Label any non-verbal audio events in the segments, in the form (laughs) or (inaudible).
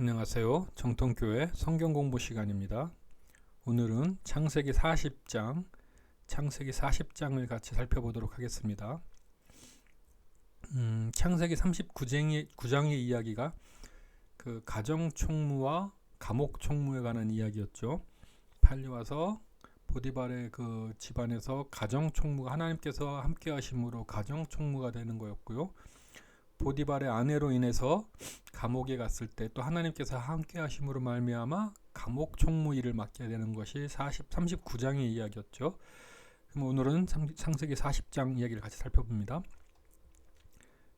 안녕하세요. 정통교회 성경 공부 시간입니다. 오늘은 창세기 40장, 창세기 40장을 같이 살펴보도록 하겠습니다. 음, 창세기 39장의 9장의 이야기가 그 가정 총무와 감옥 총무에 관한 이야기였죠. 팔려와서 보디발의 그 집안에서 가정 총무가 하나님께서 함께 하심으로 가정 총무가 되는 거였고요. 보디발의 아내로 인해서 감옥에 갔을 때 또 하나님께서 함께 하심으로 말미암아 감옥 총무 일을 맡게 되는 것이 40 39장의 이야기였죠. 그럼 오늘은 창세기 40장 이야기를 같이 살펴봅니다.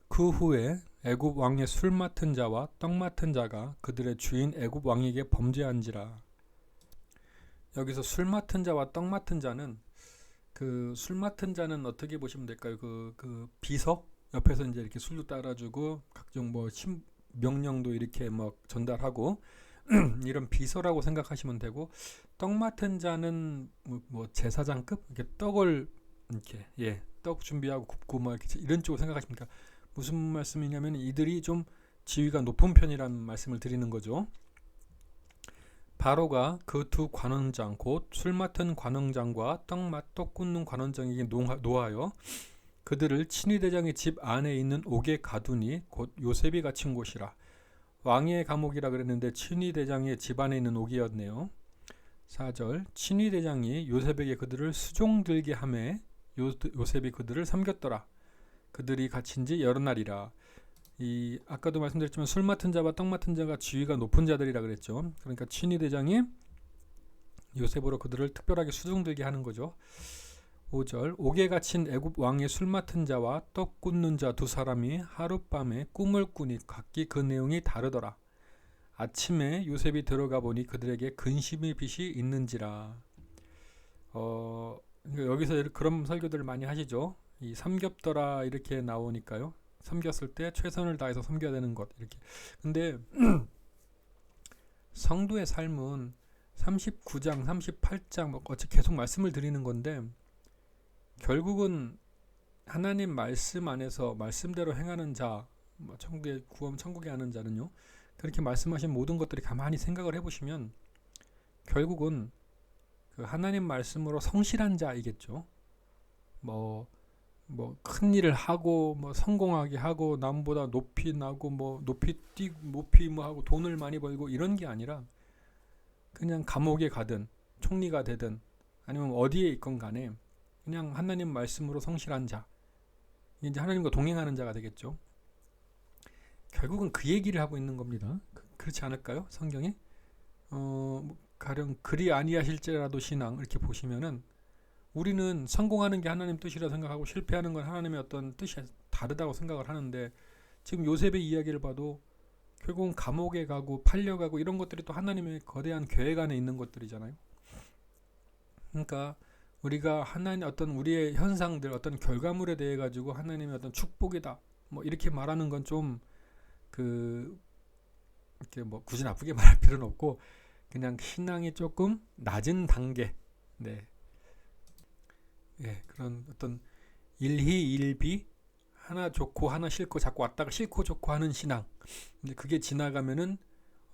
그 후에 애굽 왕의 술 맡은 자와 떡 맡은 자가 그들의 주인 애굽 왕에게 범죄한지라. 여기서 술 맡은 자와 떡 맡은 자는 그 술 맡은 자는 어떻게 보시면 될까요? 그, 그 비서 옆에서 이제 이렇게 술도 따라주고 각종 뭐 심, 명령도 이렇게 막 전달하고 (clears throat) 이런 비서라고 생각하시면 되고 떡 맡은 자는 뭐, 뭐 제사장급 이렇게 떡을 이렇게 예 떡 준비하고 굽고 막 이렇게 이런 쪽으로 생각하십니까? 무슨 말씀이냐면 이들이 좀 지위가 높은 편이라는 말씀을 드리는 거죠. 바로가 그 두 관원장 곧 술 맡은 관원장과 떡 맛 떡 굽는 관원장에게 노하여 그들을 친위대장의 집 안에 있는 옥에 가두니 곧 요셉이 갇힌 곳이라 왕의 감옥이라 그랬는데 친위대장의 집 안에 있는 옥이었네요. 4절 친위대장이 요셉에게 그들을 수종들게 하매 요셉이 그들을 섬겼더라. 그들이 갇힌 지 여러 날이라. 이 아까도 말씀드렸지만 술 맡은 자와 떡 맡은 자가 지위가 높은 자들이라 그랬죠. 그러니까 친위대장이 요셉으로 그들을 특별하게 수종들게 하는 거죠. 5절 옥에 갇힌 애굽 왕의 술 맡은 자와 떡 굽는 자 두 사람이 하룻밤에 꿈을 꾸니 각기 그 내용이 다르더라. 아침에 요셉이 들어가 보니 그들에게 근심의 빛이 있는지라. 어, 그러니까 여기서 그런 설교들을 많이 하시죠. 이 삼겹더라 이렇게 나오니까요. 섬겼을 때 최선을 다해서 섬겨야 되는 것 이렇게. 근데 (clears throat) 성도의 삶은 39장, 38장 뭐 어째 계속 말씀을 드리는 건데 결국은 하나님 말씀 안에서 말씀대로 행하는 자, 뭐 천국에 구원 천국에 하는 자는요. 그렇게 말씀하신 모든 것들이 가만히 생각을 해보시면 결국은 그 하나님 말씀으로 성실한 자이겠죠. 뭐 뭐 큰 일을 하고 뭐 성공하게 하고 남보다 높이 나고 뭐 높이 뛰고 높이 뭐 하고 돈을 많이 벌고 이런 게 아니라 그냥 감옥에 가든 총리가 되든 아니면 어디에 있건 간에 그냥 하나님 말씀으로 성실한 자, 이제 하나님과 동행하는 자가 되겠죠. 결국은 그 얘기를 하고 있는 겁니다. 그, 렇지 않을까요? 성경에 어, 뭐 가령 그리 아니하실지라도 신앙 이렇게 보시면은 우리는 성공하는 게 하나님 뜻이라 생각하고 실패하는 건 하나님의 어떤 뜻이 다르다고 생각을 하는데 지금 요셉의 이야기를 봐도 결국은 감옥에 가고 팔려가고 이런 것들이 또 하나님의 거대한 계획 안에 있는 것들이잖아요. 그러니까 우리가 하나님 어떤 우리의 현상들 어떤 결과물에 대해 가지고 하나님의 어떤 축복이다 뭐 이렇게 말하는 건 좀 그 이렇게 뭐 굳이 나쁘게 (laughs) 말할 필요는 없고 그냥 신앙이 조금 낮은 단계 네. 예, 그런 어떤 일희일비 하나 좋고 하나 싫고 자꾸 왔다가 싫고 좋고 하는 신앙. 근데 그게 지나가면은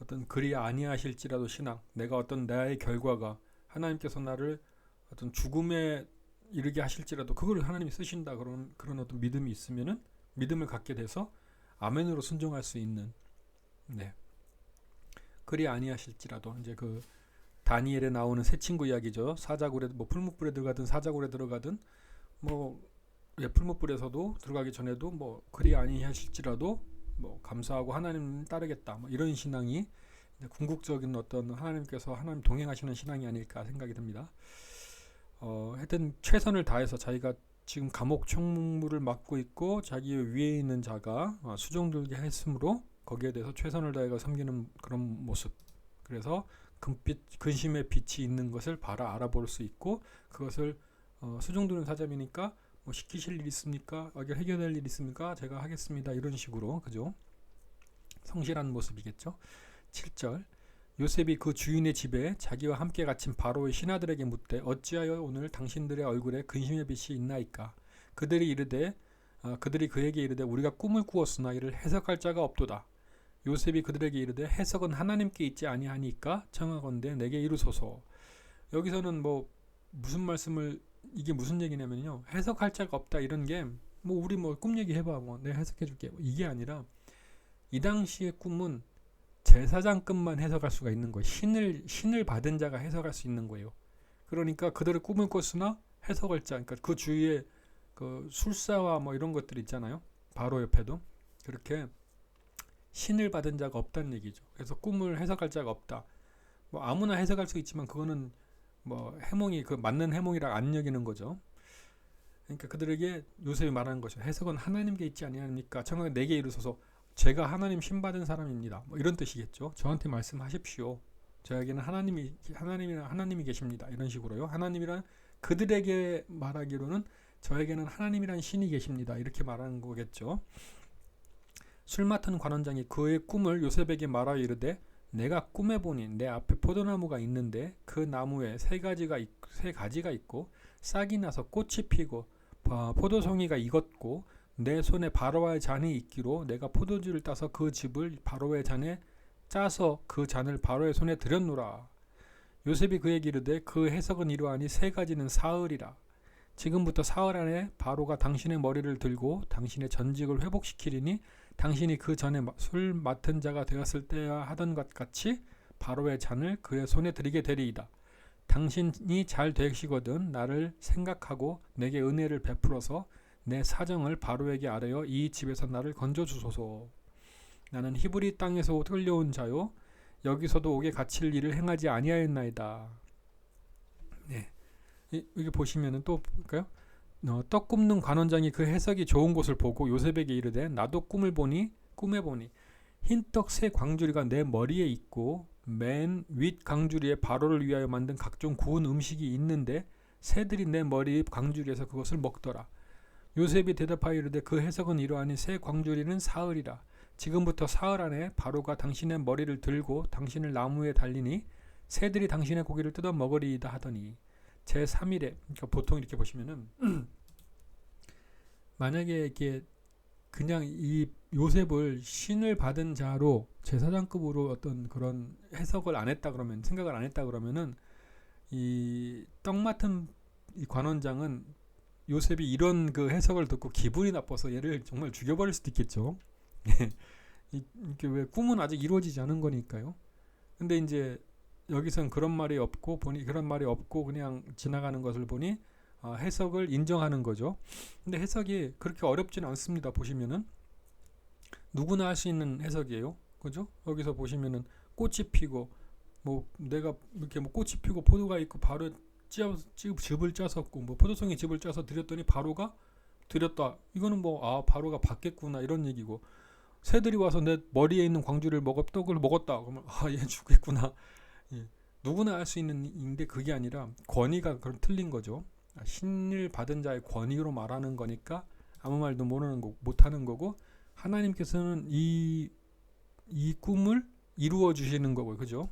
어떤 그리 아니하실지라도 신앙 내가 어떤 나의 결과가 하나님께서 나를 어떤 죽음에 이르게 하실지라도 그걸 하나님이 쓰신다 그런 그런 어떤 믿음이 있으면은 믿음을 갖게 돼서 아멘으로 순종할 수 있는 네 그리 아니하실지라도 이제 그 다니엘에 나오는 새 친구 이야기죠 사자굴에 뭐 풀무불에 들어가든 사자굴에 들어가든 뭐 예, 풀무불에서도 들어가기 전에도 뭐 그리 아니하실지라도 뭐 감사하고 하나님 따르겠다 뭐 이런 신앙이 궁극적인 어떤 하나님께서 하나님 동행하시는 신앙이 아닐까 생각이 듭니다. 어, 하여튼 최선을 다해서 자기가 지금 감옥 총무를 맡고 있고 자기 위에 있는 자가 어, 수종들게 했으므로 거기에 대해서 최선을 다해서 섬기는 그런 모습. 그래서 금빛 근심의 빛이 있는 것을 바라 알아볼 수 있고 그것을 어, 수종두는 사자이니까 뭐 시키실 일 있습니까? 어, 해결될 일 있습니까? 제가 하겠습니다. 이런 식으로 그죠? 성실한 모습이겠죠. 7절 요셉이 그 주인의 집에 자기와 함께 갇힌 바로의 신하들에게 묻되 어찌하여 오늘 당신들의 얼굴에 근심의 빛이 있나이까 그들이 이르되 어, 그들이 그에게 이르되 우리가 꿈을 꾸었으나 이를 해석할 자가 없도다 요셉이 그들에게 이르되 해석은 하나님께 있지 아니하니까 청하건대 내게 이루소서. 여기서는 뭐 무슨 말씀을 이게 무슨 얘기냐면요. 해석할 자가 없다 이런 게 뭐 우리 뭐 꿈 얘기 해봐 뭐 내가 해석해 줄게 이게 아니라 이 당시의 꿈은 제사장급만 해석할 수가 있는 거예요. 신을 신을 받은 자가 해석할 수 있는 거예요. 그러니까 그들의 꿈을 꿨으나 해석할 자, 그러니까 그 주위에 그 술사와 뭐 이런 것들 있잖아요. 바로 옆에도 그렇게 신을 받은 자가 없다는 얘기죠. 그래서 꿈을 해석할 자가 없다. 뭐 아무나 해석할 수 있지만 그거는 뭐 해몽이 그 맞는 해몽이라 안 여기는 거죠. 그러니까 그들에게 요셉이 말하는 것이죠. 해석은 하나님께 있지 아니하니까 청하게 내게 이르소서 제가 하나님 신 받은 사람입니다. 뭐 이런 뜻이겠죠. 저한테 말씀하십시오. 저에게는 하나님이 하나님이랑 하나님이 계십니다. 이런 식으로요. 하나님이란 그들에게 말하기로는 저에게는 하나님이란 신이 계십니다. 이렇게 말하는 거겠죠. 술 맡은 관원장이 그의 꿈을 요셉에게 말하여 이르되 내가 꿈에 보니 내 앞에 포도나무가 있는데 그 나무에 세 가지가 있, 세 가지가 있고 싹이 나서 꽃이 피고 포도송이가 익었고 내 손에 바로와의 잔이 있기로 내가 포도주를 따서 그 즙을 바로의 잔에 짜서 그 잔을 바로의 손에 들였노라. 요셉이 그에게 이르되 그 해석은 이러하니 세 가지는 사흘이라. 지금부터 사흘 안에 바로가 당신의 머리를 들고 당신의 전직을 회복시키리니 당신이 그 전에 술 맡은 자가 되었을 때와 하던 것 같이 바로의 잔을 그의 손에 들이게 되리이다. 당신이 잘 되시거든 나를 생각하고 내게 은혜를 베풀어서 내 사정을 바로에게 아뢰어 이 집에서 나를 건져 주소서. 나는 히브리 땅에서 끌려온 자요 여기서도 옥에 갇힐 일을 행하지 아니하였나이다. 네. 여기 보시면은 또 볼까요? 어, 떡 굽는 관원장이 그 해석이 좋은 곳을 보고 요셉에게 이르되 나도 꿈을 보니 꿈에 보니 흰떡 새 광주리가 내 머리에 있고 맨 윗 광주리에 바로를 위하여 만든 각종 구운 음식이 있는데 새들이 내 머리 광주리에서 그것을 먹더라. 요셉이 대답하여 이르되 그 해석은 이러하니 새 광주리는 사흘이라. 지금부터 사흘 안에 바로가 당신의 머리를 들고 당신을 나무에 달리니 새들이 당신의 고기를 뜯어 먹으리이다 하더니 제 3일에 그러니까 보통 이렇게 보시면은 (clears throat) 만약에 이게 그냥 이 요셉을 신을 받은 자로 제사장급으로 어떤 그런 해석을 안 했다 그러면 생각을 안 했다 그러면은 이 떡 맡은 이 관원장은 요셉이 이런 그 해석을 듣고 기분이 나빠서 얘를 정말 죽여버릴 수도 있겠죠. (laughs) 이게 왜 꿈은 아직 이루어지지 않은 거니까요. 근데 이제 여기선 그런 말이 없고 보니 그런 말이 없고 그냥 지나가는 것을 보니 어, 해석을 인정하는 거죠. 근데 해석이 그렇게 어렵지는 않습니다. 보시면은 누구나 할 수 있는 해석이에요. 그죠? 여기서 보시면은 꽃이 피고 뭐 내가 이렇게 뭐 꽃이 피고 포도가 있고 바로 즙을 짜섰고 뭐 포도송이 즙을 짜서 드렸더니 바로가 드렸다. 이거는 뭐 아 바로가 받겠구나 이런 얘기고 새들이 와서 내 머리에 있는 광주를 먹었 떡을 먹었다. 그러면 아 얘 죽겠구나. 예. 누구나 할 수 있는 인데 그게 아니라 권위가 그럼 틀린 거죠. 아, 신을 받은 자의 권위로 말하는 거니까 아무 말도 모르는 거 못하는 거고 하나님께서는 이 이 꿈을 이루어 주시는 거고 그죠?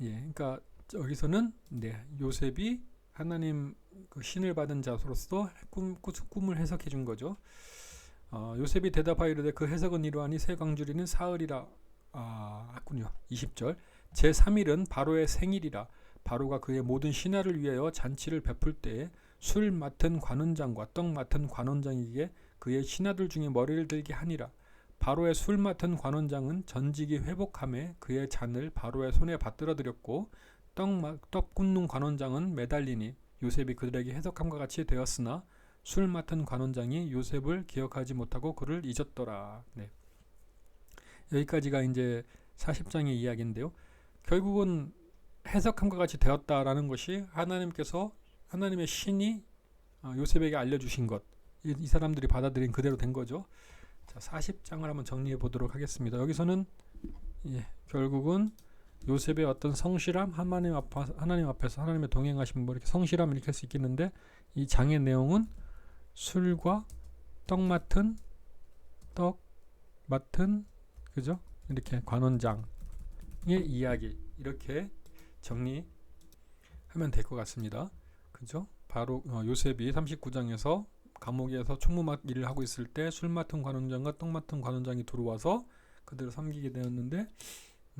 예, 그러니까 여기서는 네 요셉이 하나님 그 신을 받은 자로서 꿈, 꿈을 해석해 준 거죠. 어, 요셉이 대답하여 이르되 그 해석은 이러하니 새 광주리는 사흘이라 아, 했군요. 20절 제 3일은 바로의 생일이라 바로가 그의 모든 신하를 위하여 잔치를 베풀 때에 술 맡은 관원장과 떡 맡은 관원장에게 그의 신하들 중에 머리를 들게 하니라 바로의 술 맡은 관원장은 전직이 회복함에 그의 잔을 바로의 손에 받들어 드렸고 떡, 떡 굽는 관원장은 매달리니 요셉이 그들에게 해석함과 같이 되었으나 술 맡은 관원장이 요셉을 기억하지 못하고 그를 잊었더라. 네. 여기까지가 이제 40장의 이야기인데요. 결국은 해석함과 같이 되었다라는 것이 하나님께서 하나님의 신이 어, 요셉에게 알려주신 것. 이, 이 사람들이 받아들인 그대로 된 거죠. 자, 40장을 한번 정리해 보도록 하겠습니다. 여기서는 예, 결국은 요셉의 어떤 성실함, 하나님 앞 하나님 앞에서 하나님의 동행하심 뭐 이렇게 성실함 이렇게 할 수 있겠는데 이 장의 내용은 술과 떡 맡은 떡 맡은 그죠? 이렇게 관원장의 이야기 이렇게 정리하면 될 것 같습니다. 그죠? 바로 어, 요셉이 39장에서 감옥에서 총무막 일을 하고 있을 때 술 맡은 관원장과 떡 맡은 관원장이 들어와서 그대로 섬기게 되었는데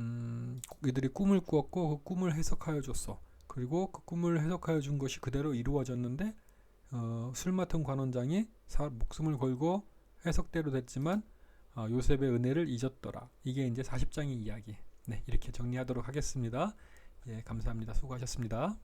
음, 이들이 꿈을 꾸었고 그 꿈을 해석하여 줬어. 그리고 그 꿈을 해석하여 준 것이 그대로 이루어졌는데 어, 술 맡은 관원장이 사, 목숨을 걸고 해석대로 됐지만 어, 요셉의 은혜를 잊었더라. 이게 이제 40장의 이야기. 네, 이렇게 정리하도록 하겠습니다. 예, 감사합니다. 수고하셨습니다.